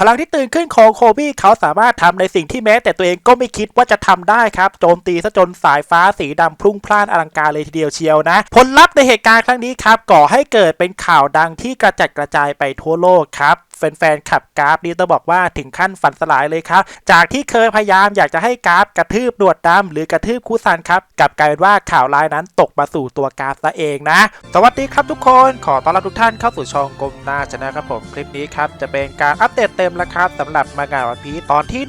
พลังที่ตื่นขึ้นของโคบี้เขาสามารถทำในสิ่งที่แม้แต่ตัวเองก็ไม่คิดว่าจะทำได้ครับ โจมตีซะจนสายฟ้าสีดำพลุ่งพล่านอลังการเลยทีเดียวเชียวนะ ผลลัพธ์ในเหตุการณ์ครั้งนี้ครับก่อให้เกิดเป็นข่าวดังที่กระจัดกระจายไปทั่วโลกครับ แฟนๆขับกราฟนี่ต้องบอกว่าถึงขั้นฝันสลายเลยครับ จากที่เคยพยายามอยากจะให้กราฟกระทืบหนวดดำหรือกระทืบคูซันครับกลับกลายเป็นว่าข่าวร้ายนั้นตกมาสู่ตัวกราฟซะเองนะ สวัสดีครับทุกคนขอต้อนรับทุกท่านเข้าสู่ช่องกลมหน้าชนะครับผมคลิปนี้ครับจะเป็นการอัปเดตเต็มแล้วครับสำหรับมางานวันพีตอนที่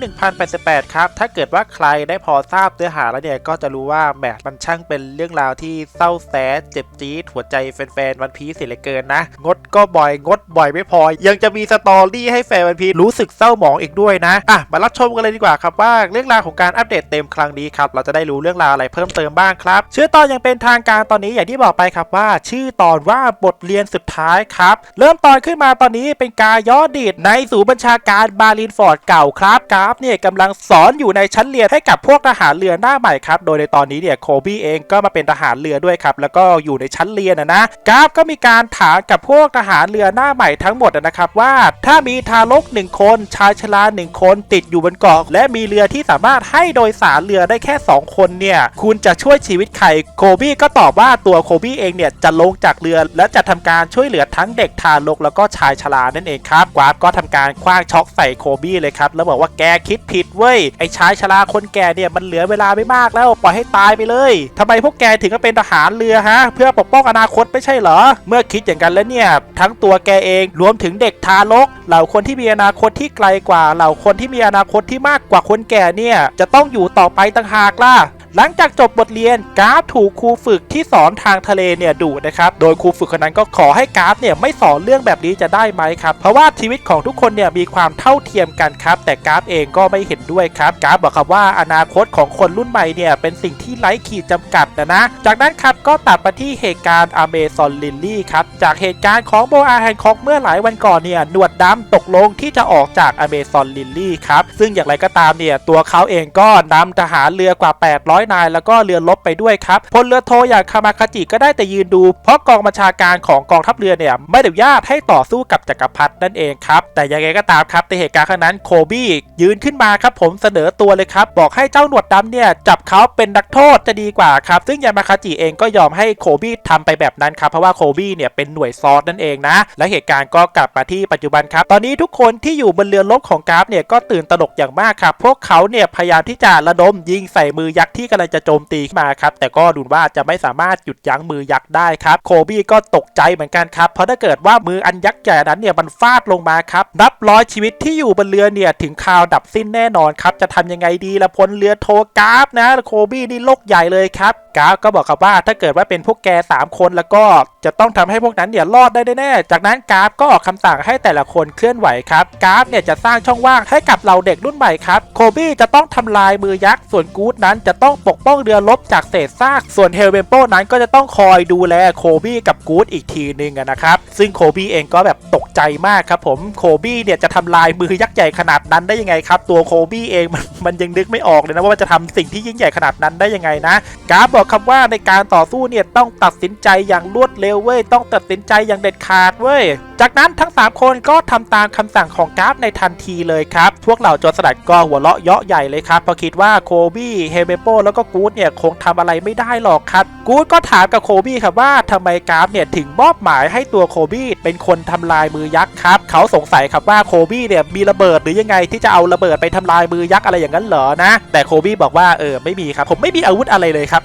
1088 ครับ ถ้าเกิดว่าใครได้พอทราบเนื้อหาแล้วเนี่ยก็จะรู้ว่าแหมมันช่างเป็นเรื่องราวที่เศร้าแสนเจ็บจี๊ดหัวใจแฟนๆวันพีเสียเหลือเกินนะ งดก็บ่อยงดบ่อยไม่พอ ยังจะมีสตอรี่ให้แฟนวันพีรู้สึกเศร้าหมองอีกด้วยนะอะมารับชมกันเลยดีกว่าครับว่าเรื่องราวของการอัปเดตเต็มครั้งนี้ครับเราจะได้รู้เรื่องราวอะไรเพิ่มเติมบ้างครับ ชื่อตอนยังเป็นทางการตอนนี้อย่างที่บอกไปครับว่า ชื่อตอนว่าบทเรียนสุดท้ายครับเริ่มตอนขึ้นมาตอนนี้เป็นการย้อนดีตในศูนย์บัญชาการบาลินฟอร์ดเก่าครับกราฟเนี่ยกำลังสอนอยู่ในชั้นเรียนให้กับพวกทหารเรือหน้าใหม่ครับโดยในตอนนี้เนี่ยโคบี้เองก็มาเป็นทหารเรือด้วยครับแล้วก็อยู่ในชั้นเรียนนะนะกราฟก็มีการถามกับพวกทหารเรือหน้าใหม่ทั้งหมดนะครับว่าถ้ามีทารกหนึ่งคน ชายชราหนึ่งคนติดอยู่บนเกาะและมีเรือที่สามารถให้โดยสารเรือได้แค่ 2 คนเนี่ย คุณจะช่วยชีวิตใครโคบี้ก็ตอบว่าตัวโคบี้เองเนี่ยจะลงจากเรือและจะทำการช่วยเหลือทั้งเด็กทารกแล้วก็ชายชรานั่นเองครับกราฟก็ทำการคว้างช็อกใส่โคบี้เลยครับแล้วบอกว่าแกคิดผิดเว้ยไอ้ชายชราคนแก่เนี่ยมันเหลือเวลาไม่มากแล้วปล่อยให้ตายไปเลยทำไมพวกแกถึงมาเป็นทหารเรือฮะ เพื่อปกป้องอนาคตไม่ใช่เหรอ เมื่อคิดอย่างกันแล้วเนี่ย ทั้งตัวแกเองรวมถึงเด็กทารกเหล่าคนที่มีอนาคตที่ไกลกว่า เหล่าคนที่มีอนาคตที่มากกว่าคนแก่เนี่ย จะต้องอยู่ต่อไปต่างหากล่ะ หลังจากจบบทเรียนกราฟถูกครูฝึกที่สอนทางทะเลเนี่ยดุนะครับ โดยครูฝึกคนนั้นก็ขอให้กราฟเนี่ยไม่สอนเรื่องแบบนี้จะได้ไหมครับ เพราะว่าชีวิตของทุกคนเนี่ยมีความเท่าเทียมกันครับ แต่กราฟเองก็ไม่เห็นด้วยครับกราฟบอกครับว่าอนาคตของคนรุ่นใหม่เนี่ยเป็นสิ่งที่ไร้ขีดจำกัดนะนะ จากนั้นครับก็ตัดมาที่เหตุการณ์อเมซอนลินลี่ครับ จากเหตุการณ์ของโบอาแฮนคอกเมื่อหลายวันก่อนเนี่ยหนวดดำตกลงที่จะออกจากอเมซอนลินลี่ครับ ซึ่งอย่างไรก็ตามเนี่ยตัวเขาเองก็นำทหารเรือกว่า 800นาย แล้วก็เรือรบไปด้วยครับพลเรือโทอย่างคามาคาจิก็ได้แต่ยืนดู เพราะกองบัญชาการของกองทัพเรือเนี่ยไม่อนุญาตให้ต่อสู้กับจักรพรรดินั่นเองครับ แต่ยังไงก็ตามครับในเหตุการณ์ครั้งนั้นโคบี้ยืนขึ้นมาครับผมเสนอตัวเลยครับ บอกให้เจ้าหนวดดำเนี่ยจับเขาเป็นนักโทษจะดีกว่าครับ ซึ่งยามาคาจิเองก็ยอมให้โคบี้ทำไปแบบนั้นครับ เพราะว่าโคบี้เนี่ยเป็นหน่วยซอสนั่นเองนะ และเหตุการณ์ก็กลับมาที่ปัจจุบันครับ ตอนนี้ทุกคนที่อยู่บนเรือรบของกราฟเนี่ยก็ตื่นตระหนกอย่างมากครับ พวกเขาเนี่ยพยายามที่จะระดมยิงใส่มือยักษ์ที่กำลังจะโจมตีขึ้นมาครับแต่ก็ดูว่าจะไม่สามารถหยุดยั้งมือยักษ์ได้ครับโคบี้ก็ตกใจเหมือนกันครับเพราะถ้าเกิดว่ามืออันยักษ์ใหญ่นั้นเนี่ยมันฟาดลงมาครับนับร้อยชีวิตที่อยู่บนเรือเนี่ยถึงข่าวดับสิ้นแน่นอนครับจะทำยังไงดีละพลเรือโทกราฟนะโคบี้นี่โลกใหญ่เลยครับกราฟก็บอกครับว่าถ้าเกิดว่าเป็นพวกแก 3 คนแล้วก็จะต้องทำให้พวกนั้นเนี่ยรอดได้แน่จากนั้นกราฟก็ออกคำสั่งให้แต่ละคนเคลื่อนไหวครับกราฟเนี่ยจะสร้างช่องว่างให้กับเราเด็กรุ่นใหม่ครับโคบี้จะต้องทำลายมือยักษ์ส่วนกู๊ดนั้นจะต้องปกป้องเรือรบจากเศษซาก ส่วนเฮลเวมโปนั้นก็จะต้องคอยดูแลโคบี้กับกู๊ดอีกทีหนึ่งนะครับ ซึ่งโคบี้เองก็แบบตกใจมากครับผมโคบี้เนี่ยจะทำลายมือยักษ์ใหญ่ขนาดนั้นได้ยังไงครับ ตัวโคบี้เองมันมันยังนึกไม่ออกเลยนะว่ามันจะทำสิ่งที่ยิ่งใหญ่ขนาดนั้นได้ยังไงนะกราฟบอกคำว่าในการต่อสู้เนี่ยต้องตัดสินใจอย่างรวดเร็วเว้ยต้องตัดสินใจอย่างเด็ดขาดเว้ยจากนั้นทั้ง 3 คนก็ทำตามคำสั่งของกราฟในทันทีเลยครับ พวกเหล่าโจรสลัดก็หัวเราะเยาะใหญ่เลยครับเพราะคิดว่าโคบี้เฮเบโปแล้วก็กู๊ดเนี่ยคงทำอะไรไม่ได้หรอกครับกู๊ดก็ถามกับโคบี้ครับว่าทำไมกราฟเนี่ยถึงมอบหมายให้ตัวโคบี้เป็นคนทำลายมือยักษ์ครับ เขาสงสัยครับว่าโคบี้เนี่ยมีระเบิดหรือยังไงที่จะเอาระเบิดไปทำลายมือยักษ์อะไรอย่างนั้นเหรอนะ แต่โคบี้บอกว่าเออไม่มีครับ ผมไม่มีอาวุธอะไรเลยครับ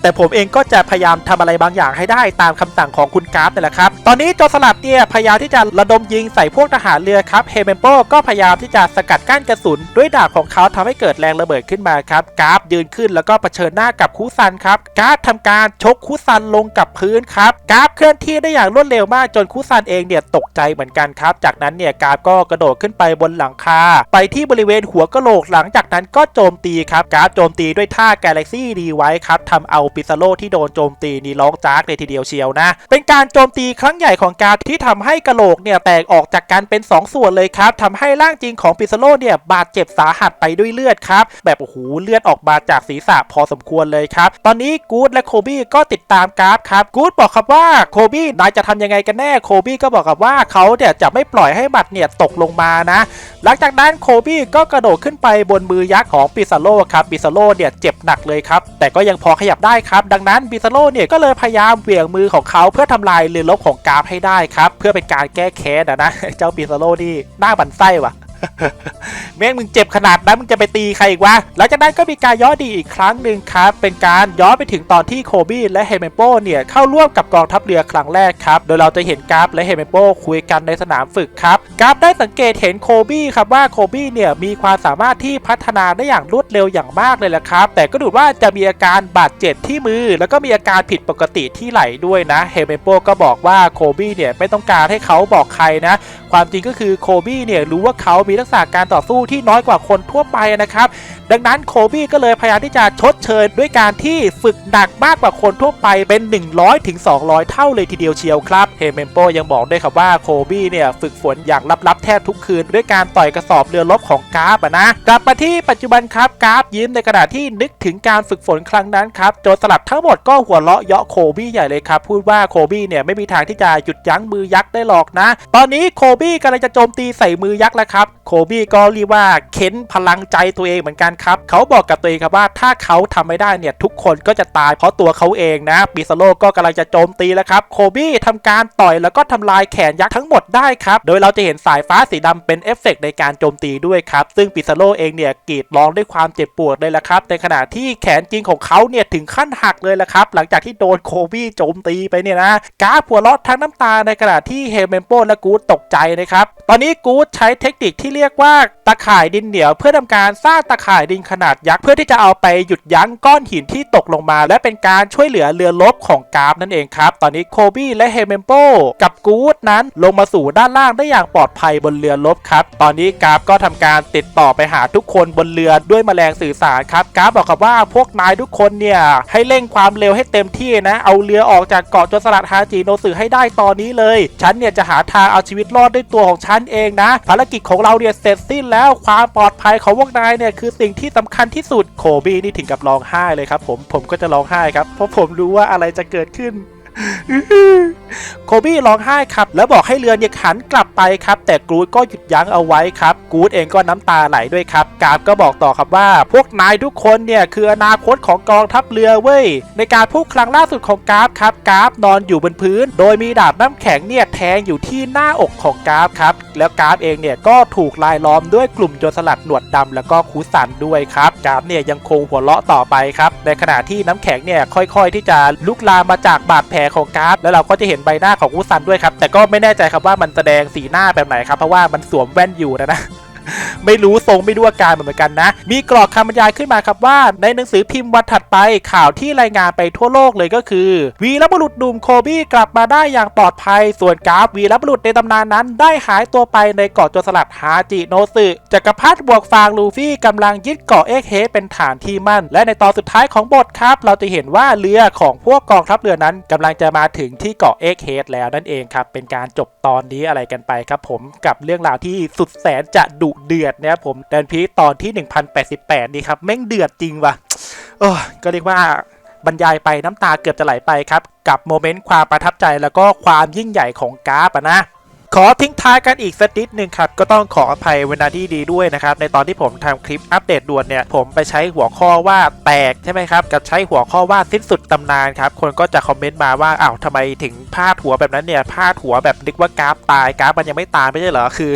แต่ผมเองก็จะพยายามทำอะไรบางอย่างให้ได้ตามคำสั่งของคุณกราฟนี่แหละครับ ตอนนี้โจสลัดเนี่ยพยายามที่จะระดมยิงใส่พวกทหารเรือครับเฮเมนโปก็พยายามที่จะสกัดกั้นกระสุน ด้วยดาบของเขาทำให้เกิดแรงระเบิดขึ้นมาครับกราฟยืนขึ้นแล้วก็เผชิญหน้ากับคูซันครับกราฟทำการชกคูซันลงกับพื้นครับกราฟเคลื่อนที่ได้อย่างรวดเร็วมากจนคูซันเองเนี่ยตกใจเหมือนกันครับ จากนั้นเนี่ยกราฟก็กระโดดขึ้นไปบนหลังคา ไปที่บริเวณหัวกะโหลกหลังจากนั้นก็โจมตีครับกราฟโจมตีด้วยท่า Galaxy ดีไว้ครับททำเอาปิซาโลที่โดนโจมตีนี่ร้องจากเลยทีเดียวเชียวนะ เป็นการโจมตีครั้งใหญ่ของการที่ทำให้กะโหลกเนี่ยแตกออกจากกันเป็น 2 ส่วนเลยครับทำให้ร่างจริงของปิซาโลเนี่ยบาดเจ็บสาหัสไปด้วยเลือดครับ แบบโอ้โหเลือดออกมาจากศีรษะพอสมควรเลยครับ ตอนนี้กูดและโคบี้ก็ติดตามกราฟครับกูดบอกครับว่าโคบี้นายจะทำยังไงกันแน่โคบี้ก็บอกกับว่าเขาเนี่ยจะไม่ปล่อยให้บัตรเนี่ยตกลงมานะ หลังจากนั้นโคบี้ก็กระโดดขึ้นไปบนมือยักษ์ของปิซาโลครับปิซาโลเนี่ยเจ็บหนักเลยครับแต่ก็ยังพอขยับได้ครับ ดังนั้นบิซาโลเนี่ยก็เลยพยายามเหวี่ยงมือของเขาเพื่อทำลายเรือรบของกาฟให้ได้ครับ เพื่อเป็นการแก้แค้นนะนะ เจ้าบิซาโลนี่หน้าบันไส้ว่ะ แม่งมึงเจ็บขนาดนั้นมึงจะไปตีใครอีกวะ หลังจากนั้นก็มีการย้อนดีอีกครั้งหนึ่งครับ เป็นการย้อนไปถึงตอนที่โคบี้และเฮเมโปเนี่ยเข้าร่วมกับกองทัพเรือครั้งแรกครับ โดยเราจะเห็นกราฟและเฮเมโปคุยกันในสนามฝึกครับกราฟได้สังเกตเห็นโคบี้ครับว่าโคบี้เนี่ยมีความสามารถที่พัฒนาได้อย่างรวดเร็วอย่างมากเลยแหละครับ แต่ก็ดูว่าจะมีอาการบาดเจ็บที่มือ แล้วก็มีอาการผิดปกติที่ไหล่ด้วยนะ เฮเมโปก็บอกว่าโคบี้เนี่ยไม่ต้องการให้เขาบอกใครนะ ความจริงก็คือโคบี้เนี่ยรู้ว่าเขามีทักษะการต่อสู้ที่น้อยกว่าคนทั่วไปนะครับ ดังนั้นโคบี้ก็เลยพยายามที่จะชดเชยด้วยการที่ฝึกหนักมากกว่าคนทั่วไปเป็น 100ถึง200 เท่าเลยทีเดียวเชียวครับเฮเมนโปยังบอกด้วยครับว่าโคบี้เนี่ยฝึกฝนอย่างลับๆแทบทุกคืน ด้วยการต่อยกระสอบเรือรบของกราฟนะกลับมาที่ปัจจุบันครับกราฟยิ้มในกระที่นึกถึงการฝึกฝนครั้งนั้นครับโจสลัดทั้งหมดก็หัวเราะเยาะโคบี้ใหญ่เลยครับพูดว่าโคบี้เนี่ยไม่มีทางที่จะหยุดยั้งมือยักษ์ได้หรอกนะ ตอนนี้โคบี้กำลังจะโจมตีใส่มือยักษ์แล้วครับ โคบี้ก็เรียกว่าเค้นพลังใจตัวเองเหมือนกันครับ เขาบอกกับตัวเองครับว่าถ้าเขาทำไม่ได้เนี่ย ทุกคนก็จะตายเพราะตัวเขาเองนะปิซาโลก็กำลังจะโจมตีแล้วครับ โคบี้ทำการต่อยแล้วก็ทำลายแขนยักษ์ทั้งหมดได้ครับ โดยเราจะเห็นสายฟ้าสีดำเป็นเอฟเฟกต์ในการโจมตีด้วยครับ ซึ่งปิซาโลเองเนี่ยกรีดร้องด้วยความเจ็บปวดเลยละครับ ในขณะที่แขนจริงของเขาเนี่ยถึงขั้นหักเลยละครับ หลังจากที่โดนโคบี้โจมตีไปเนี่ยนะกาฟหัวเราะทั้งน้ำตาในขณะที่เฮเมนโปและกูตกใจนะครับ ตอนนี้กู๊ดใช้เทคนิคที่เรียกว่าตะข่ายดินเหนียว เพื่อทำการสร้างตะข่ายดินขนาดยักษ์เพื่อที่จะเอาไปหยุดยั้งก้อนหินที่ตกลงมา และเป็นการช่วยเหลือเรือรบของกราฟนั่นเองครับ ตอนนี้โคบี้และเฮเมนโปกับกู๊ดนั้นลงมาสู่ด้านล่างได้อย่างปลอดภัยบนเรือรบครับ ตอนนี้กราฟก็ทำการติดต่อไปหาทุกคนบนเรือด้วยแมลงสื่อสารครับกราฟบอกกับว่าพวกนายทุกคนเนี่ยให้เร่งความเร็วให้เต็มที่นะ เอาเรือออกจากเกาะจรสลัดฮาจิโนสึให้ได้ตอนนี้เลย ฉันเนี่ยจะหาทางเอาชีวิตรอดด้วยตัวของฉันเองนะ ภารกิจของเราเนี่ยเสร็จสิ้นแล้วความปลอดภัยของพวกนายเนี่ยคือสิ่งที่สำคัญที่สุดโคบี้นี่ถึงกับร้องไห้เลยครับผมผมก็จะร้องไห้ครับเพราะผมรู้ว่าอะไรจะเกิดขึ้นโคบี้ร้องไห้ครับ แล้วบอกให้เรือเนี่ยหันกลับ ไปครับ แต่กรูดก็หยุดยั้งเอาไว้ครับกรูดเองก็น้ำตาไหลด้วยครับกราฟก็บอกต่อครับว่า พวกนายทุกคนเนี่ยคืออนาคตของกองทัพเรือเว้ยในการพูดครั้งล่าสุดของกราฟครับกราฟนอนอยู่บนพื้น โดยมีดาบน้ำแข็งเนี่ยแทงอยู่ที่หน้าอกของกราฟครับแล้วกราฟเองเนี่ยก็ถูกลายล้อมด้วยกลุ่มโจรสลัดหนวดดำแล้วก็คูสันด้วยครับกราฟเนี่ยยังคงหัวเราะต่อไปครับในขณะที่น้ำแข็งเนี่ยค่อยๆ ที่จะลุกลามมาจากบาดแผลของกราฟแล้วเราก็จะเห็นใบหน้าของคูสันด้วยครับแต่ก็ไม่แน่ใจครับว่ามันแสดงสีหน้าแบบไหนครับ เพราะว่ามันสวมแว่นอยู่นะนะ ไม่รู้ทรงไม่รู้อาการเหมือนกันนะ มีกรอกคำบรรยายขึ้นมาครับว่า ในหนังสือพิมพ์วันถัดไปข่าวที่รายงานไปทั่วโลกเลยก็คือ วีรบุรุษหนุ่มโคบี้กลับมาได้อย่างปลอดภัย ส่วนกราฟวีรบุรุษในตำนานนั้น ได้หายตัวไปในเกาะโจรสลัดฮาจิโนสึจักรพรรดิบวกฟางลูฟี่กำลังยึดเกาะเอ็กเฮเป็นฐานที่มั่น และในตอนสุดท้ายของบทครับ เราจะเห็นว่าเรือของพวกกองทัพเรือนั้นกำลังจะมาถึงที่เกาะเอ็กเฮแล้วนั่นเองครับเป็นการจบตอนนี้อะไรกันไปครับผมกับเรื่องราวที่สุดแสนจะดุเดือดนะครับผมแดนพีตอนที่ 1088นี่ครับแม่งเดือดจริงว่ะโอ้ก็เรียกว่าบรรยายไปน้ำตาเกือบจะไหลไปครับ กับโมเมนต์ความประทับใจแล้วก็ความยิ่งใหญ่ของกราฟอะนะ ขอทิ้งท้ายกันอีกสักนิดหนึ่งครับ ก็ต้องขออภัยเวลาที่ดีด้วยนะครับ ในตอนที่ผมทำคลิปอัปเดตด่วนเนี่ย ผมไปใช้หัวข้อว่าแตกใช่ไหมครับ กับใช้หัวข้อว่าสิ้นสุดตำนานครับ คนก็จะคอมเมนต์มาว่าอ้าวทำไมถึงพาดหัวแบบนั้นเนี่ยพาดหัวแบบนึกว่ากราฟตายกราฟมันยังไม่ตายไม่ใช่เหรอคือ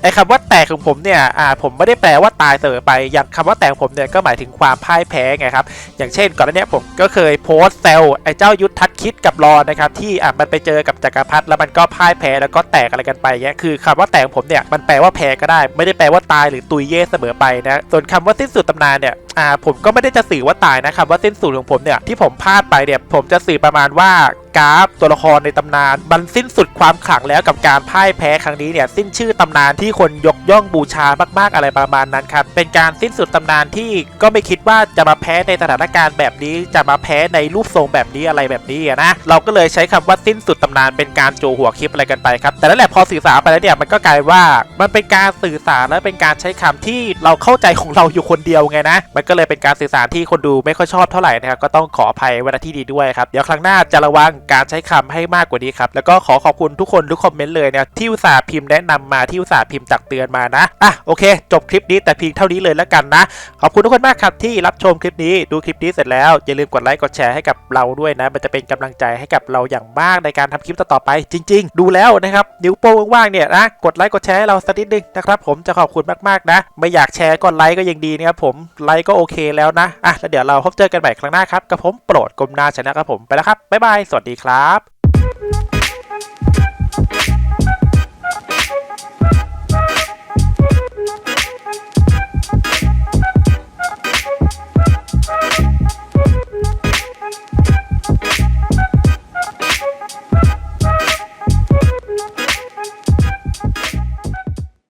ไอ้คำว่าแตกของผมเนี่ยอ่าผมไม่ได้แปลว่าตายเสมอไป อย่างคำว่าแตกผมเนี่ยก็หมายถึงความพ่ายแพ้ไงครับ อย่างเช่น ก่อนหน้านี้ผมก็เคยโพสต์แซวไอ้เจ้ายุทธทัศน์คิดกับรอนนะครับที่อะมันไปเจอกับจักรพรรดิแล้วมันก็พ่ายแพ้แล้วก็แตตกอะไรกันไปเงี้ยคือคำว่าแตกของผมเนี่ยมันแปลว่าแพ้ก็ได้ ไม่ได้แปลว่าตายหรือตุยเย่เสมอไปนะส่วนคำว่าสิ้นสุดตำนานเนี่ยอ่าผมก็ไม่ได้จะสื่อว่าตายนะคำว่าสิ้นสุดของผมเนี่ยที่ผมพลาดไปเนี่ยผมจะสื่อประมาณว่า กราฟ ตัวละครในตำนานมันสิ้นสุดความขลังแล้วกับการพ่ายแพ้ครั้งนี้เนี่ยสิ้นชื่อตำนานที่คนยกย่องบูชามาก ๆ อะไรประมาณนั้นครับเป็นการสิ้นสุดตำนานที่ก็ไม่คิดว่าจะมาแพ้ในสถานการณ์แบบนี้จะมาแพ้ในรูปทรงแบบนี้อะไรแบบนี้นะเราก็เลยใช้คำว่าสิ้นสุดตำนานเป็นการโจหัวคลิปอะไรกันไปครับแต่นั่นแหละพอสื่อสารไปแล้วเนี่ยมันก็กลายว่ามันเป็นการสื่อสารและเป็นการใช้คำที่เราเข้าใจของเราอยู่คนเดียวไงนะมันก็เลยเป็นการสื่อสารที่คนดูไม่ค่อยชอบเท่าไหร่นะครับก็ต้องขออภัยไว้ณที่ดีด้วยครับเดี๋ยวครั้งหน้าจะระวังการใช้คำให้มากกว่านี้ครับ แล้วก็ขอขอบคุณทุกคนทุกคอมเมนต์เลยนะที่อุตส่าห์พิมพ์แนะนำมาที่อุตส่าห์พิมพ์ตักเตือนมานะอะโอเค จบคลิปนี้แต่เพียงเท่านี้เลยแล้วกันนะ ขอบคุณทุกคนมากครับที่รับชมคลิปนี้ดูคลิปนี้เสร็จแล้วอย่าลืมกดไลค์กดแชร์ให้กับเราด้วยนะ มันจะเป็นกำลังใจให้กับเราอย่างมากในการทำคลิปต่อๆไปจริง ๆ ดูแล้วนะครับนิ้วโป้งว่างๆเนี่ยนะกดไลค์กดแชร์ให้เราสักนิดนึงนะครับผมจะขอบคุณมากๆนะ ไม่อยากแชร์ก็ไลค์ก็ยังดีนะครับผมไลค์ก็โอเคแล้วนะอะแล้วเดี๋ยวเราพบเจอกันใหม่ครั้งหน้าครับกับผมโปรดกลมหน้าชนะครับผมไปแล้วครับบ๊ายบายสวัสดีครับ